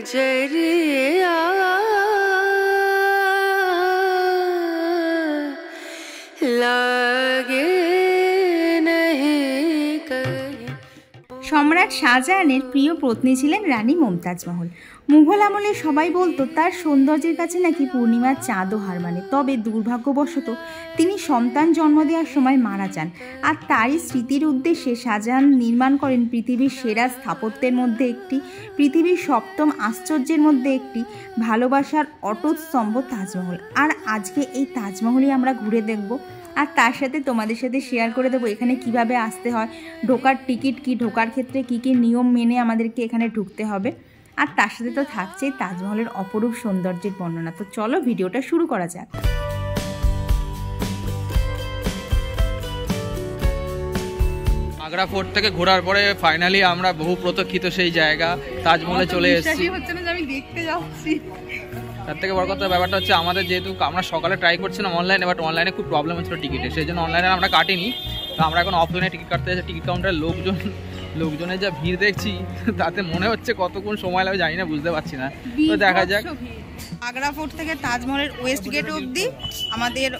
geceleri সম্রাট শাহজাহানের প্রিয় পত্নী ছিলেন রানী মমতাজ মহল। মুঘল আমলে সবাই বলতো, তার সৌন্দর্যের কাছে নাকি পূর্ণিমার চাঁদও হার মানে। তবে দুর্ভাগ্যবশত তিনি সন্তান জন্ম দেওয়ার সময় মারা যান আর তারই স্মৃতির উদ্দেশ্যে শাহজাহান নির্মাণ করেন পৃথিবীর সেরা স্থাপত্যের মধ্যে একটি, পৃথিবীর সপ্তম আশ্চর্যের মধ্যে একটি ভালোবাসার অটুট স্তম্ভ তাজমহল। আর আজকে এই তাজমহলই আমরা ঘুরে দেখব। আর তার সাথে তোমাদের সাথে শেয়ার করে দেবো এখানে কীভাবে আসতে হয় ঢোকার টিকিট কি ঢোকার ক্ষেত্রে কি কি নিয়ম মেনে আমাদেরকে এখানে ঢুকতে হবে। আর তার সাথে তো থাকছেই তাজমহলের অপরূপ সৌন্দর্যের বর্ণনা। তো চলো ভিডিওটা শুরু করা যাক। আগ্রা ফোর্ট থেকে ঘোরার পরে ফাইনালি আমরা বহু প্রতীক্ষিত সেই জায়গা তাজমহলে চলে এসেছি। হচ্ছে না যে আমি দেখতে যাচ্ছি। তার থেকে বড় কথা ব্যাপারটা হচ্ছে আমাদের যেহেতু আমরা সকালে ট্রাই করছিলাম অনলাইনে বাট অনলাইনে খুব প্রবলেম হচ্ছিল টিকিটে সেই জন্য অনলাইনে আমরা কাটিনি। তো আমরা এখন অফলাইনে টিকিট কাটতে যাচ্ছি। টিকিট কাউন্টারে লোকজন লোকজনের যা ভিড় দেখছি তাতে মনে হচ্ছে কতক্ষণ সময় লাগবে জানি না বুঝতে পারছি না। তো দেখা যাক। আগ্রা ফোর্ট থেকে তাজমহলের ওয়েস্ট গেট অবধি আমাদের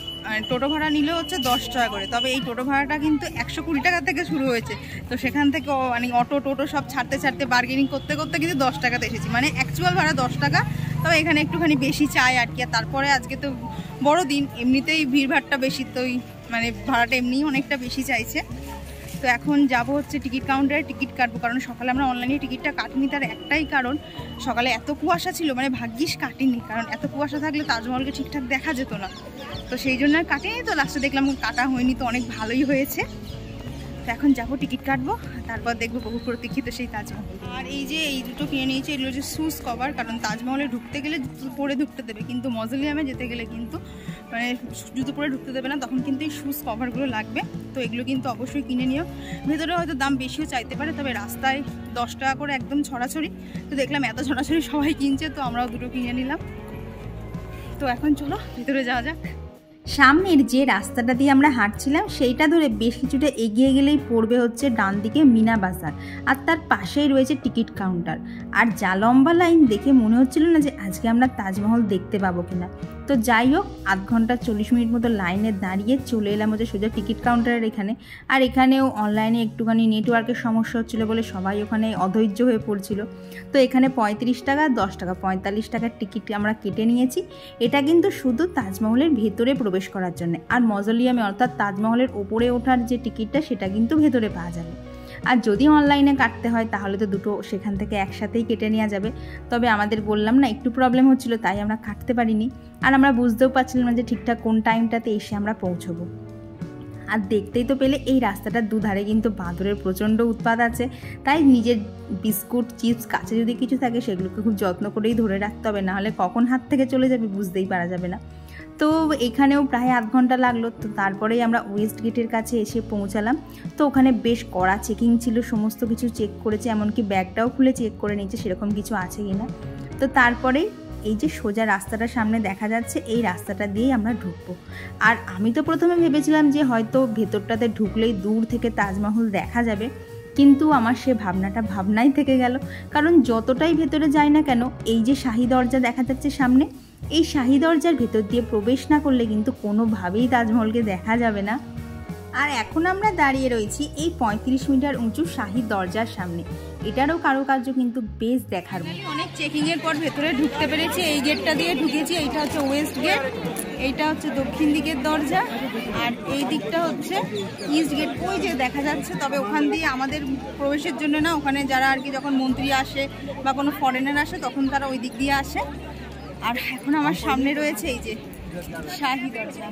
টোটো ভাড়া নিল হচ্ছে দশ টাকা করে। তবে এই টোটো ভাড়াটা কিন্তু একশো কুড়ি টাকা থেকে শুরু হয়েছে। তো সেখান থেকে মানে অটো টোটো সব ছাড়তে ছাড়তে বার্গেনিং করতে করতে কিন্তু দশ টাকাতে এসেছি। মানে অ্যাকচুয়াল ভাড়া দশ টাকা তবে এখানে একটুখানি বেশি চাই আর কি, আর তারপরে আজকে তো বড় দিন, এমনিতেই ভিড়ভাড়টা বেশি, তো মানে ভাড়াটা এমনিই অনেকটা বেশি চাইছে। তো এখন যাব হচ্ছে টিকিট কাউন্টারে, টিকিট কাটবো, কারণ সকালে আমরা অনলাইনে টিকিটটা কাটিনি, তার একটাই কারণ, সকালে এত কুয়াশা ছিল মানে ভাগ্যিস কাটিনি, কারণ এত কুয়াশা থাকলে তাজমহলকে ঠিকঠাক দেখা যেত না। তো সেই জন্য আর কাটিনি তো লাস্টে দেখলাম কাটা হয়নি, তো অনেক ভালোই হয়েছে। তো এখন যাব, টিকিট কাটবো, তারপর দেখব বহু প্রতীক্ষিত সেই তাজমহল। আর এই যে এই দুটো কিনে নিয়েছি, এগুলো হচ্ছে শুজ কভার, কারণ তাজমহলে ঢুকতে গেলে পরে ঢুকতে দেবে, কিন্তু মজলিয়ামে যেতে গেলে কিন্তু মানে জুতো পরে ঢুকতে দেবে না, তখন কিন্তু এই শুজ কভারগুলো লাগবে। তো এগুলো কিন্তু অবশ্যই কিনে নিও। ভেতরে হয়তো দাম বেশিও চাইতে পারে, তবে রাস্তায় দশ টাকা করে একদম ছড়াছড়ি। তো দেখলাম এত ছড়াছড়ি সবাই কিনছে, তো আমরাও দুটো কিনে নিলাম। তো এখন চলো, ভিতরে যাওয়া যাক। সামনের যে রাস্তাটা দিয়ে আমরা হাঁটছিলাম, সেইটা ধরে বেশ কিছুটা এগিয়ে গেলেই পড়বে হচ্ছে ডান দিকে মিনা বাজার। আর তার পাশেই রয়েছে টিকিট কাউন্টার। আর যা লম্বা লাইন দেখে মনে হচ্ছিল না যে আজকে আমরা তাজমহল দেখতে পাবো কিনা। তো যাই হোক, আধ ঘণ্টা চল্লিশ মিনিট মতো লাইনে দাঁড়িয়ে চলে এলাম হচ্ছে সোজা টিকিট কাউন্টারের এখানে। আর এখানেও অনলাইনে একটুখানি নেটওয়ার্কের সমস্যা হচ্ছিল বলে সবাই ওখানে অধৈর্য হয়ে পড়ছিল। তো এখানে পঁয়ত্রিশ টাকা, দশ টাকা, পঁয়তাল্লিশ টাকার টিকিট আমরা কেটে নিয়েছি। এটা কিন্তু শুধু তাজমহলের ভেতরে প্রবেশ করার জন্য। আর মজলিয়ামে অর্থাৎ তাজমহলের ওপরে ওঠার যে টিকিটটা, সেটা কিন্তু ভেতরে পাওয়া যাবে। আর যদি অনলাইনে কাটতে হয়, তাহলে তো দুটো সেখান থেকে একসাথেই কেটে নেওয়া যাবে। তবে আমাদের বললাম না, একটু প্রবলেম হচ্ছিল, তাই আমরা কাটতে পারিনি। আর আমরা বুঝতেও পারছিলাম না যে ঠিকঠাক কোন টাইমটাতে এসে আমরা পৌঁছবো। আর দেখতেই তো পেলে, এই রাস্তাটার দুধারে কিন্তু বাঁদরের প্রচণ্ড উৎপাদ আছে। তাই নিজের বিস্কুট, চিপস, কাছে যদি কিছু থাকে, সেগুলোকে খুব যত্ন করেই ধরে রাখতে হবে। নাহলে কখন হাত থেকে চলে যাবে বুঝতেই পারা যাবে না। তো এখানেও প্রায় আধ ঘণ্টা লাগল, তো তারপরেই আমরা ওয়েস্ট গেটের কাছে এসে পৌঁছালাম। তো ওখানে বেশ কড়া চেকিং ছিল, সমস্ত কিছু চেক করেছে, এমনকি ব্যাগটাও খুলে চেক করে নিয়েছে, সেরকম কিছু আছে কিনা। তো তারপরেই এই যে সোজা রাস্তাটা সামনে দেখা যাচ্ছে, এই রাস্তাটা দিয়েই আমরা ঢুকবো। আর আমি তো প্রথমে ভেবেছিলাম যে হয়তো ভেতরটাতে ঢুকলেই দূর থেকে তাজমহল দেখা যাবে, কিন্তু আমার সে ভাবনাটা ভাবনাই থেকে গেল। কারণ যতটাই ভেতরে যাই না কেন, এই যে শাহী দরজা দেখা যাচ্ছে সামনে এই শাহী দরজার ভেতর দিয়ে প্রবেশ না করলে কিন্তু কোনোভাবেই তাজমহলকে দেখা যাবে না। আর এখন আমরা দাঁড়িয়ে রয়েছি এই পঁয়ত্রিশ মিটার উঁচু শাহী দরজার সামনে। এটারও কারুকার্য কিন্তু বেশ দেখার অনেক চেকিং এর পর ভেতরে ঢুকতে পেরেছি। এই গেটটা দিয়ে ঢুকেছি। এইটা হচ্ছে ওয়েস্ট গেট এইটা হচ্ছে দক্ষিণ দিকের দরজা, আর এই দিকটা হচ্ছে ইস্ট গেট ওই যে দেখা যাচ্ছে, তবে ওখান দিয়ে আমাদের প্রবেশের জন্য না, ওখানে যারা আর কি যখন মন্ত্রী আসে বা কোনো ফরেনার আসে, তখন তারা ওই দিক দিয়ে আসে। আর এখন আমার সামনে রয়েছে এই যে শাহি দরজা।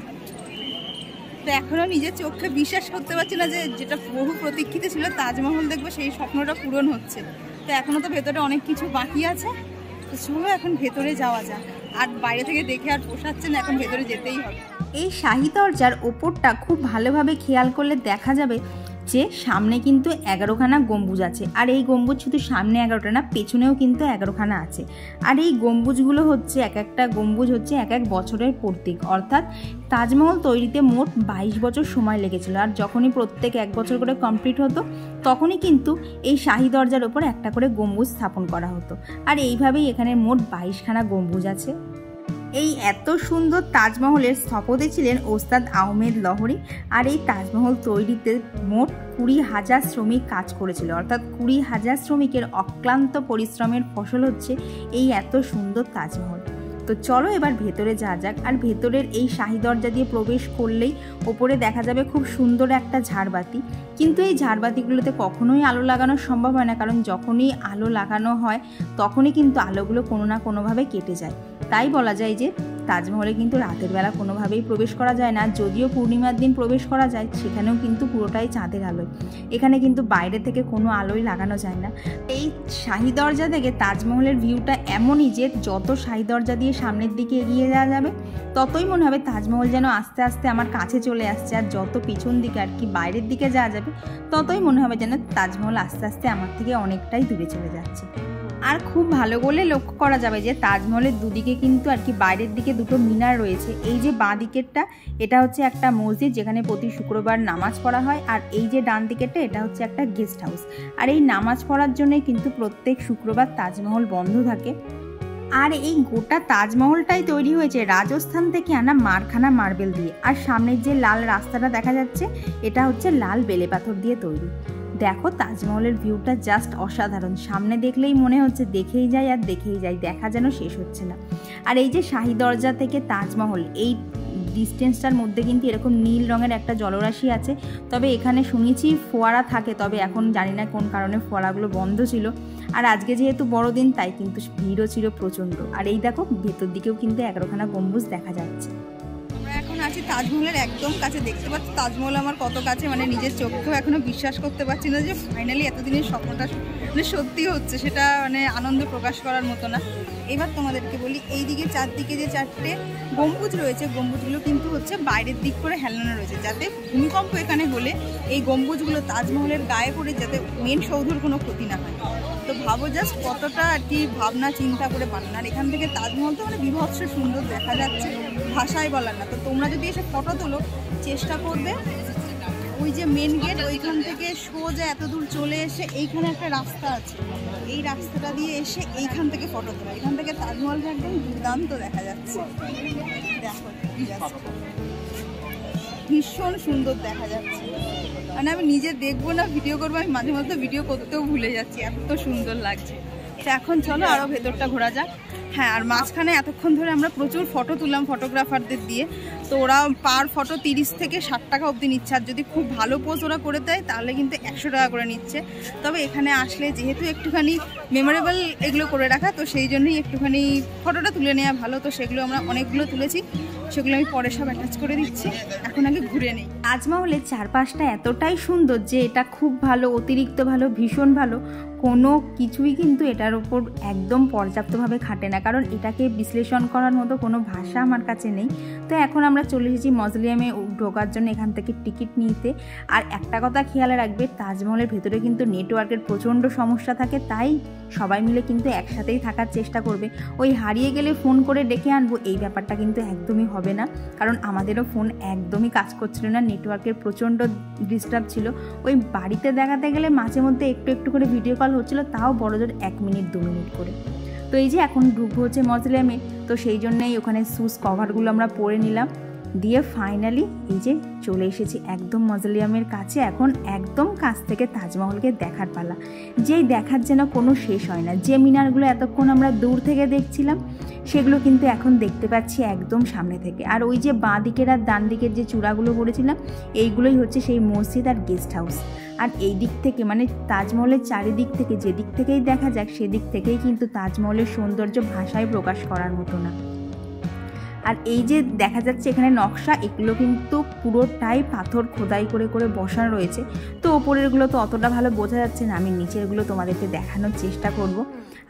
তো এখনও নিজের চোখে বিশ্বাস করতে পারছি না যে যেটা বহু প্রতীক্ষিত ছিল, তাজমহল দেখব, সেই স্বপ্নটা পূরণ হচ্ছে। তো এখনও তো ভেতরে অনেক কিছু বাকি আছে। তো চলো এখন ভেতরে যাওয়া যাক। আর বাইরে থেকে দেখে আর পোষাচ্ছে না, এখন ভেতরে যেতেই হবে। এই শাহি দরজার ওপরটা খুব ভালোভাবে খেয়াল করলে দেখা যাবে যে সামনে কিন্তু এগারোখানা গম্বুজ আছে। আর এই গম্বুজ শুধু সামনে এগারোটা না, পেছনেও কিন্তু এগারোখানা আছে। আর এই গম্বুজগুলো হচ্ছে এক একটা গম্বুজ হচ্ছে এক এক বছরের প্রতীক। অর্থাৎ তাজমহল তৈরিতে মোট বাইশ বছর সময় লেগেছিল। আর যখনই প্রত্যেক এক বছর করে কমপ্লিট হতো, তখনই কিন্তু এই শাহী দরজার ওপর একটা করে গম্বুজ স্থাপন করা হতো। আর এইভাবেই এখানে মোট বাইশখানা গম্বুজ আছে। এই এত সুন্দর তাজমহলের স্থপতি ছিলেন ওস্তাদ আহমেদ লহরি, আর এই তাজমহল তৈরিতে মোট কুড়ি হাজার শ্রমিক কাজ করেছিল। অর্থাৎ কুড়ি হাজার শ্রমিকের অক্লান্ত পরিশ্রমের ফসল হচ্ছে এই এত সুন্দর তাজমহল। তো চলো এবার ভেতরে যা যাক। আর ভেতরের এই শাহী দরজা দিয়ে প্রবেশ করলেই ওপরে দেখা যাবে খুব সুন্দর একটা ঝাড়বাতি। কিন্তু এই ঝাড়বাতিগুলোতে কখনোই আলো লাগানো সম্ভব হয় না, কারণ যখনই আলো লাগানো হয়, তখনই কিন্তু আলোগুলো কোনো না কোনোভাবে কেটে যায়। তাই বলা যায় যে তাজমহলে কিন্তু রাতের বেলা কোনোভাবেই প্রবেশ করা যায় না। যদিও পূর্ণিমার দিন প্রবেশ করা যায়, সেখানেও কিন্তু পুরোটাই চাঁদের আলোয়। এখানে কিন্তু বাইরে থেকে কোনো আলোই লাগানো যায় না। এই শাহি দরজা থেকে তাজমহলের ভিউটা এমনই যে যত শাহি দরজা দিয়ে সামনের দিকে এগিয়ে যাওয়া যাবে, ততই মনে হবে তাজমহল যেন আস্তে আস্তে আমার কাছে চলে আসছে। আর যত পিছন দিকে আর কি বাইরের দিকে যাওয়া যাবে, ততই মনে হবে যেন তাজমহল আস্তে আস্তে আমার থেকে অনেকটাই দূরে চলে যাচ্ছে। আর খুব ভালো করে লক্ষ্য করা যাবে যে তাজমহলের দুদিকে কিন্তু আর কি বাইরের দিকে দুটো মিনার রয়েছে। এই যে বাঁ দিকেরটা, এটা হচ্ছে একটা মসজিদ যেখানে প্রতি শুক্রবার নামাজ পড়া হয়। আর এই যে ডান দিকেরটা, এটা হচ্ছে একটা গেস্ট হাউস আর এই নামাজ পড়ার জন্যই কিন্তু প্রত্যেক শুক্রবার তাজমহল বন্ধ থাকে। আর এই গোটা তাজমহলটাই তৈরি হয়েছে রাজস্থান থেকে আনা মারখানা মার্বেল দিয়ে। আর সামনের যে লাল রাস্তাটা দেখা যাচ্ছে, এটা হচ্ছে লাল বেলে পাথর দিয়ে তৈরি। দেখো তাজমহলের ভিউটা জাস্ট অসাধারণ। সামনে দেখলেই মনে হচ্ছে দেখেই যাই আর দেখেই যাই, দেখা যেন শেষ হচ্ছে না। আর এই যে শাহী দরজা থেকে তাজমহল, এই ডিস্টেন্সটার মধ্যে কিন্তু এরকম নীল রঙের একটা জলরাশি আছে। তবে এখানে শুনেছি ফোয়ারা থাকে, তবে এখন জানি না কোন কারণে ফোয়ারাগুলো বন্ধ ছিল। আর আজকে যেহেতু বড়দিন, তাই কিন্তু ভিড়ও ছিল প্রচণ্ড। আর এই দেখো, ভেতর দিকেও কিন্তু এগারোখানা গম্বুজ দেখা যাচ্ছে। আছি তাজমহলের একদম কাছে দেখতে পাচ্ছি, তাজমহল আমার কত কাছে মানে নিজের চোখেও এখনও বিশ্বাস করতে পারছি না যে ফাইনালি এতদিনের স্বপ্নটা মানে সত্যি হচ্ছে, সেটা মানে আনন্দ প্রকাশ করার মতো না। এবার তোমাদেরকে বলি এই দিকে চারদিকে যে চারটে গম্বুজ রয়েছে, গম্বুজগুলো কিন্তু হচ্ছে বাইরের দিক করে হেলানো রয়েছে, যাতে ভূমিকম্প এখানে হলে এই গম্বুজগুলো তাজমহলের গায়ে পড়ে যাতে মেন সৌধুর কোনো ক্ষতি না হয়। তো ভাবো জাস্ট কতটা আর কি ভাবনা চিন্তা করে বানানো। আর এখান থেকে তাজমহল তো মানে বিভৎস সুন্দর দেখা যাচ্ছে। ভাষায় বলার না। তো তোমরা যদি এসে ফটো তোলো, চেষ্টা করবে। ওই যে মেন গেট ওইখান থেকে সোজা এত দূর চলে এসে এইখানে একটা রাস্তা আছে। এই রাস্তাটা দিয়ে এসে এইখান থেকে ফটো তোলা। এখান থেকে তাজমহলটা একদম দুর্দান্ত দেখা যাচ্ছে। দেখো ভীষণ সুন্দর দেখা যাচ্ছে। মানে আমি নিজে দেখব না ভিডিও করব, আমি মাঝে মধ্যে ভিডিও করতেও ভুলে যাচ্ছি। এত সুন্দর লাগছে। তো এখন চলো আরও ভেতরটা ঘোরা যাক। হ্যাঁ আর মাঝখানে এতক্ষণ ধরে আমরা প্রচুর ফটো তুললাম ফটোগ্রাফারদের দিয়ে। তো ওরা পার ফটো তিরিশ থেকে ষাট টাকা অবধি নিচ্ছে। আর যদি খুব ভালো পোজ ওরা করে দেয়, তাহলে কিন্তু একশো টাকা করে নিচ্ছে। তবে এখানে আসলে যেহেতু একটুখানি মেমোরেবল এগুলো করে রাখা, তো সেই জন্যই একটুখানি ফটোটা তুলে নেওয়া ভালো। তো সেগুলো আমরা অনেকগুলো তুলেছি, সেগুলো আমি পরে সব অ্যাটাচ করে দিচ্ছি। এখন আগে ঘুরে নেই। তাজমহলের চারপাশটা এতটাই সুন্দর যে এটা খুব ভালো, অতিরিক্ত ভালো, ভীষণ ভালো। কোনো কিছুই কিন্তু এটার ওপর একদম পর্যাপ্তভাবে খাটে না। কারণ এটাকে বিশ্লেষণ করার মতো কোনো ভাষা আমার কাছে নেই। তো এখন আমরা চলে এসেছি মজলিয়ামে ঢোকার জন্য এখান থেকে টিকিট নিতে। আর একটা কথা খেয়াল রাখবে, তাজমহলের ভেতরে কিন্তু নেটওয়ার্কের প্রচণ্ড সমস্যা থাকে, তাই সবাই মিলে কিন্তু একসাথেই থাকার চেষ্টা করবে। ওই হারিয়ে গেলে ফোন করে ডেকে আনব, এই ব্যাপারটা কিন্তু একদমই হবে না। কারণ আমাদেরও ফোন একদমই কাজ করছিল না, নেটওয়ার্কের প্রচণ্ড ডিস্টার্ব ছিল। ওই বাড়িতে দেখাতে গেলে মাঝে মধ্যে একটু একটু করে ভিডিও কল হচ্ছিল, তাও বড়জোর এক মিনিট, দু মিনিট করে। তো এই যে এখন ঢুকবো হচ্ছে মজলিয়ামে তো সেই জন্যই ওখানে সুস কভারগুলো আমরা পরে নিলাম। দিয়ে ফাইনালি এই যে চলে এসেছি একদম মজলিয়ামের কাছে, এখন একদম কাছ থেকে তাজমহলকে দেখার পালা। যেই দেখার যেন কোনো শেষ হয় না। যে মিনারগুলো এতক্ষণ আমরা দূর থেকে দেখছিলাম, সেগুলো কিন্তু এখন দেখতে পাচ্ছি একদম সামনে থেকে। আর ওই যে বাঁ দিকের আর ডান দিকের যে চূড়াগুলো পড়েছিলাম এইগুলোই হচ্ছে সেই মসজিদ আর গেস্ট হাউস আর এই দিক থেকে মানে তাজমহলের চারিদিক থেকে যেদিক থেকেই দেখা যাক, সেদিক থেকেই কিন্তু তাজমহলের সৌন্দর্য ভাষায় প্রকাশ করার মতো না। আর এই যে দেখা যাচ্ছে এখানে নকশা, এগুলো কিন্তু পুরোটাই পাথর খোদাই করে করে বসানো রয়েছে। তো ওপরেরগুলো তো অতটা ভালো বোঝা যাচ্ছে না, আমি নিচেরগুলো তোমাদেরকে দেখানোর চেষ্টা করব।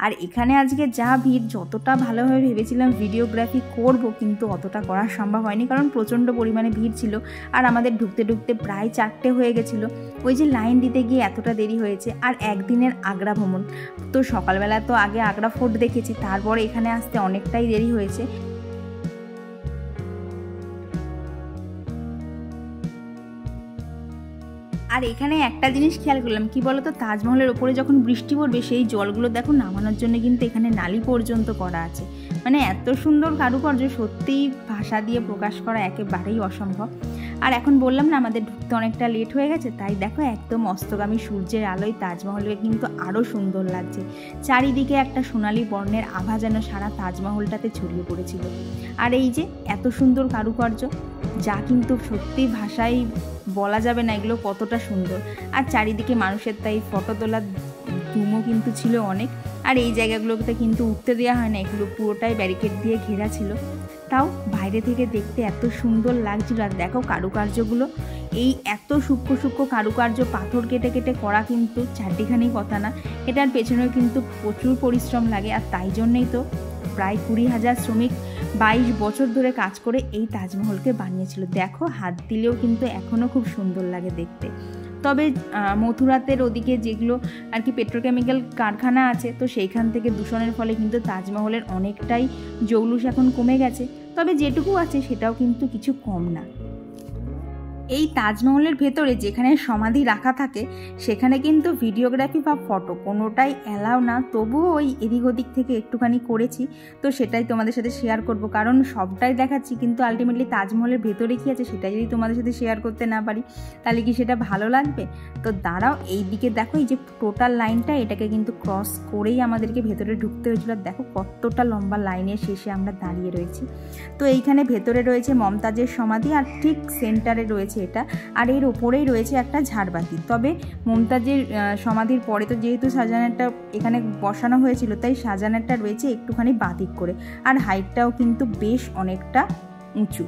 আর এখানে আজকে যা ভিড়, যতটা ভালোভাবে ভেবেছিলাম ভিডিওগ্রাফি করব, কিন্তু অতটা করা সম্ভব হয়নি, কারণ প্রচণ্ড পরিমাণে ভিড় ছিল আর আমাদের ঢুকতে ঢুকতে প্রায় চারটে হয়ে গেছিল। ওই যে লাইন দিতে গিয়ে এতটা দেরি হয়েছে আর একদিনের আগ্রা ভ্রমণ। তো সকালবেলা তো আগে আগ্রা ফোর্ট দেখেছি, তারপরে এখানে আসতে অনেকটাই দেরি হয়েছে। আর এখানে একটা জিনিস খেয়াল করলাম, কি বলতো? তাজমহলের ওপরে যখন বৃষ্টি পড়বে, সেই জলগুলো দেখো নামানোর জন্য কিন্তু এখানে নালি পর্যন্ত করা আছে। মানে এত সুন্দর কারুকার্য, সত্যিই ভাষা দিয়ে প্রকাশ করা একেবারেই অসম্ভব। আর এখন বললাম না, আমাদের ঢুকতে অনেকটা লেট হয়ে গেছে, তাই দেখো একদম অস্তগামী সূর্যের আলোয় তাজমহলকে কিন্তু আরও সুন্দর লাগছে। চারিদিকে একটা সোনালি বর্ণের আভা যেন সারা তাজমহলটাতে ছড়িয়ে পড়েছিল। আর এই যে এত সুন্দর কারুকার্য, যা কিন্তু সত্যি ভাষায় বলা যাবে না এগুলো কতটা সুন্দর। আর চারিদিকে মানুষের তাই ফটো তোলার ধুমও কিন্তু ছিল অনেক। আর এই জায়গাগুলোতে কিন্তু উঠতে দেওয়া হয় না, এগুলো পুরোটাই ব্যারিকেড দিয়ে ঘেরা ছিল। তাও বাইরে থেকে দেখতে এত সুন্দর লাগছিল আর দেখো কারুকার্যগুলো। এই এত সূক্ষ্ম সূক্ষ্ম কারুকার্য পাথর কেটে কেটে করা কিন্তু চারটিখানি কথা না, এটার পেছনেও কিন্তু প্রচুর পরিশ্রম লাগে আর তাই জন্যই তো প্রায় কুড়ি হাজার শ্রমিক বাইশ বছর ধরে কাজ করে এই তাজমহলকে বানিয়েছিল। দেখো হাত দিলেও কিন্তু এখনও খুব সুন্দর লাগে দেখতে। তবে মথুরাতের ওদিকে যেগুলো আর কি পেট্রোকেমিক্যাল কারখানা আছে, তো সেইখান থেকে দূষণের ফলে কিন্তু তাজমহলের অনেকটাই জৌলুস এখন কমে গেছে। তবে যেটুকু আছে সেটাও কিন্তু কিছু কম না। এই তাজমহলের ভেতরে যেখানে সমাধি রাখা থাকে, সেখানে কিন্তু ভিডিওগ্রাফি বা ফটো কোনোটাই অ্যালাও না। তবুও ওই এদিক ওদিক থেকে একটুখানি করেছি। তো সেটাই তোমাদের সাথে শেয়ার করব। কারণ সবটাই দেখাচ্ছি, কিন্তু আলটিমেটলি তাজমহলের ভেতরে কী আছে সেটাই যদি তোমাদের সাথে শেয়ার করতে না পারি, তাহলে কি সেটা ভালো লাগবে? তো দাঁড়াও, এই দিকে দেখো, এই যে টোটাল লাইনটা এটাকে কিন্তু ক্রস করেই আমাদেরকে ভেতরে ঢুকতে হয়েছিল। দেখো কতটা লম্বা লাইনের শেষে আমরা দাঁড়িয়ে রয়েছি। তো এইখানে ভেতরে রয়েছে মমতাজের সমাধি, আর ঠিক সেন্টারে রয়েছে এটা। আর এর ওপরেই রয়েছে একটা ঝাড়বাতি। তবে মমতাজের সমাধির পরে তো যেহেতু সাজানারটা এখানে বসানো হয়েছিল, তাই সাজানারটা রয়েছে একটুখানি বাদিক করে। আর হাইটটাও কিন্তু বেশ অনেকটা উঁচু।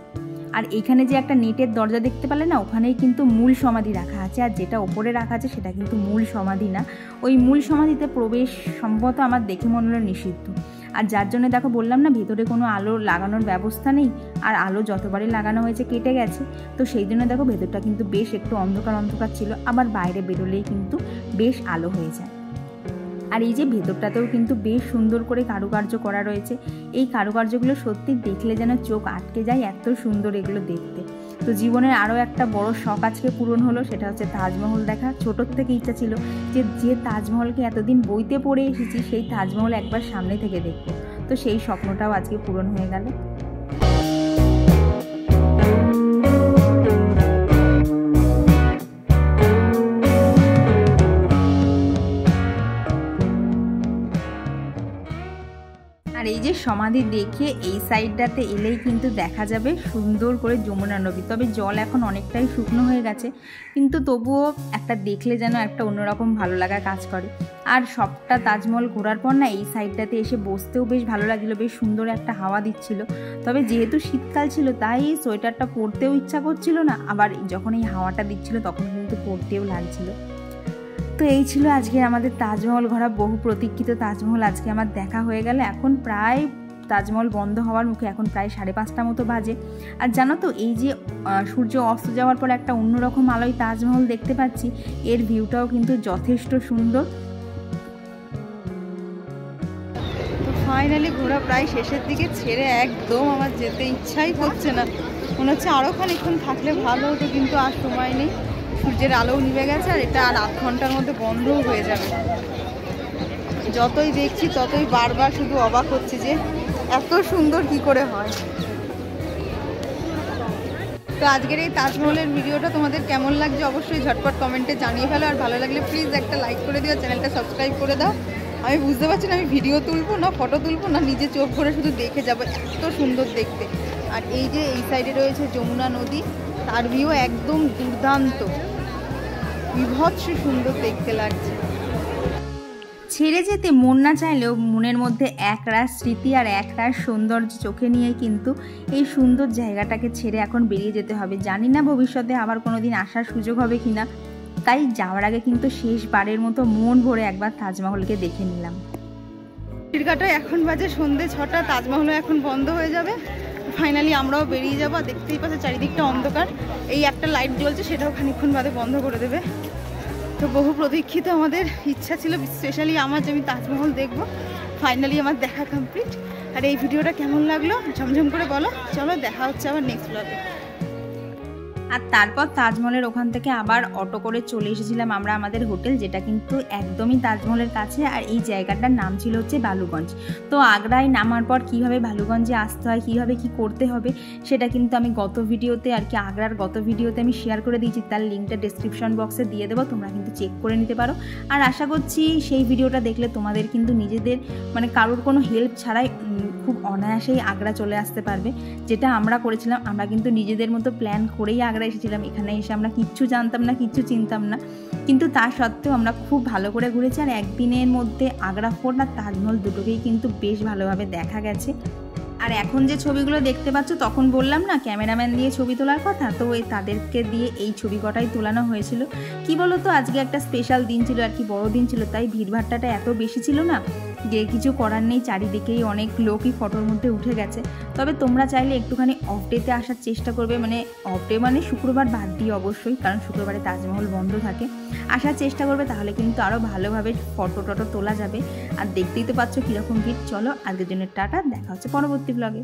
আর এখানে যে একটা নেটের দরজা দেখতে পেলে না, ওখানেই কিন্তু মূল সমাধি রাখা আছে। আর যেটা ওপরে রাখা আছে, সেটা কিন্তু মূল সমাধি না। ওই মূল সমাধিতে প্রবেশ সম্ভবত আমার দেখে মনে হলো নিষিদ্ধ। আর যার জন্য দেখো বললাম না, ভেতরে কোনো আলো লাগানোর ব্যবস্থা নেই, আর আলো যতবারই লাগানো হয়েছে কেটে গেছে। তো সেই জন্য দেখো ভেতরটা কিন্তু বেশ একটু অন্ধকার অন্ধকার ছিল, আবার বাইরে বেরোলেই কিন্তু বেশ আলো হয়ে যায়। আর এই যে ভেতরটাতেও কিন্তু বেশ সুন্দর করে কারুকার্য করা রয়েছে। এই কারুকার্যগুলো সত্যি দেখলে যেন চোখ আটকে যায়, এত সুন্দর এগুলো দেখতে। তো জীবনের আরও একটা বড় শখ আজকে পূরণ হলো, সেটা হচ্ছে তাজমহল দেখা। ছোটোর থেকে ইচ্ছা ছিল যে যে তাজমহলকে এতদিন বইতে পড়ে এসেছি, সেই তাজমহল একবার সামনে থেকে দেখব। তো সেই স্বপ্নটাও আজকে পূরণ হয়ে গেল। আর এই যে সমাধি দেখে এই সাইডটাতে এলেই কিন্তু দেখা যাবে সুন্দর করে যমুনা নদী। তবে জল এখন অনেকটাই শুকনো হয়ে গেছে, কিন্তু তবুও একটা দেখলে যেন একটা অন্যরকম ভালো লাগা কাজ করে। আর সবটা তাজমহল ঘোরার পর না এই সাইডটাতে এসে বসতেও বেশ ভালো লাগছিল বেশ সুন্দর একটা হাওয়া দিচ্ছিল। তবে যেহেতু শীতকাল ছিল, তাই সোয়েটারটা পরতেও ইচ্ছা করছিল না, আবার যখন এই হাওয়াটা দিচ্ছিল তখন কিন্তু পরতেও লাগছিল। তো এই ছিল আজকে আমাদের তাজমহল ঘোরা। বহু প্রতীক্ষিত তাজমহল আজকে আমার দেখা হয়ে গেল। এখন প্রায় তাজমহল বন্ধ হওয়ার মুখে এখন প্রায় সাড়ে পাঁচটা মতো বাজে। আর জানো তো, এই যে সূর্য অস্ত যাওয়ার পর একটা অন্যরকম আলোয় তাজমহল দেখতে পাচ্ছি। এর ভিউটাও কিন্তু যথেষ্ট সুন্দর। ফাইনালি ঘোরা প্রায় শেষের দিকে ছেড়ে একদম আমার যেতে ইচ্ছাই করছে না। মনে হচ্ছে আরও খানিক্ষণ থাকলে ভালো হতো, কিন্তু আর সময় নেই। সূর্যের আলোও নিভে গেছে আর এটা আর আধ ঘণ্টার মধ্যে বন্ধও হয়ে যাবে। যতই দেখছি, ততই বারবার শুধু অবাক হচ্ছে যে এত সুন্দর কি করে হয়। তো আজকের এই তাজমহলের ভিডিওটা তোমাদের কেমন লাগছে অবশ্যই ঝটপট কমেন্টে জানিয়ে ফেলো। আর ভালো লাগলে প্লিজ একটা লাইক করে দিও, চ্যানেলটা সাবস্ক্রাইব করে দাও। আমি বুঝতে পারছি না আমি ভিডিও তুলবো না ফটো তুলবো না, নিজে চোখ করে শুধু দেখে যাব, এত সুন্দর দেখতে। আর এই যে এই সাইডে রয়েছে যমুনা নদী, তার ভিউ একদম দুর্দান্ত। বিভৎস সুন্দর দেখতে লাগছে। ছেড়ে যেতে মন না চাইলেও মনের মধ্যে একরাশ স্মৃতি আর একরাশ সৌন্দর্য চোখে নিয়ে কিন্তু এই সুন্দর জায়গাটাকে ছেড়ে এখন বেরিয়ে যেতে হবে। জানি না ভবিষ্যতে আবার কোনো দিন আসার সুযোগ হবে কিনা। তাই যাওয়ার আগে কিন্তু শেষবারের মতো মন ভরে একবার তাজমহলকে দেখে নিলাম। চিরকাটায় এখন বাজে সন্ধে ছটা তাজমহলও এখন বন্ধ হয়ে যাবে। ফাইনালি আমরাও বেরিয়ে যাব দেখতেই পাচ্ছে চারিদিকটা অন্ধকার। এই একটা লাইট জ্বলছে, সেটাও খানিক্ষণ বাদে বন্ধ করে দেবে। তো বহু প্রতীক্ষিত আমাদের ইচ্ছা ছিল স্পেশালি আমার যে আমি তাজমহল দেখব। ফাইনালি আমার দেখা কমপ্লিট আর এই ভিডিওটা কেমন লাগল? ঝমঝম করে বলো। চলো, দেখা হচ্ছে আবার নেক্সট ব্লগে আর তারপর তাজমহলের ওখান থেকে আবার অটো করে চলে এসেছিলাম আমরা আমাদের হোটেল, যেটা কিন্তু একদমই তাজমহলের কাছে। আর এই জায়গাটার নাম ছিল হচ্ছে বালুগঞ্জ। তো আগ্রায় নামার পর কীভাবে বালুগঞ্জে আসতে হয়, কীভাবে কি করতে হবে, সেটা কিন্তু আমি গত ভিডিওতে আর কি আগ্রার গত ভিডিওতে আমি শেয়ার করে দিয়েছি। তার লিঙ্কটা ডিসক্রিপশন বক্সে দিয়ে দেবো, তোমরা কিন্তু চেক করে নিতে পারো। আর আশা করছি সেই ভিডিওটা দেখলে তোমাদের কিন্তু নিজেদের মানে কারোর কোনো হেল্প ছাড়াই খুব অনায়াসেই আগ্রা চলে আসতে পারবে। যেটা আমরা করেছিলাম, আমরা কিন্তু নিজেদের মতো প্ল্যান করেই আগ্রা এসেছিলাম, এখানে এসে আমরা কিচ্ছু জানতাম না, কিচ্ছু চিনতাম না। কিন্তু তা সত্ত্বেও আমরা খুব ভালো করে ঘুরেছি আর একদিনের মধ্যে আগ্রা ফোর্ট আর তাজমহল দুটোকেই কিন্তু বেশ ভালোভাবে দেখা গেছে। আর এখন যে ছবিগুলো দেখতে পাচ্ছ, তখন বললাম না, ক্যামেরাম্যান দিয়ে ছবি তোলার কথা, তো ওই তাদেরকে দিয়ে এই ছবি কটাই তোলানো হয়েছিল। কি বলো তো আজকে একটা স্পেশাল দিন ছিল আর কি, বড় দিন ছিল, তাই ভিড়ভাট্টাটা এত বেশি ছিল না যে কিছু করার নেই, চারিদিকেই অনেক লোকই ফটোর মধ্যে উঠে গেছে। তবে তোমরা চাইলে একটুখানি অফ ডেতে আসার চেষ্টা করবে মানে অফ ডে মানে শুক্রবার বাদ দিয়ে অবশ্যই, কারণ শুক্রবারে তাজমহল বন্ধ থাকে। আসার চেষ্টা করবে, তাহলে কিন্তু আরও ভালোভাবে ফটো টটো তোলা যাবে। আর দেখতেই তো পাচ্ছ কীরকম ভিড়, চলো আজকের জন্য টাটা, দেখা হচ্ছে পরবর্তী ব্লগে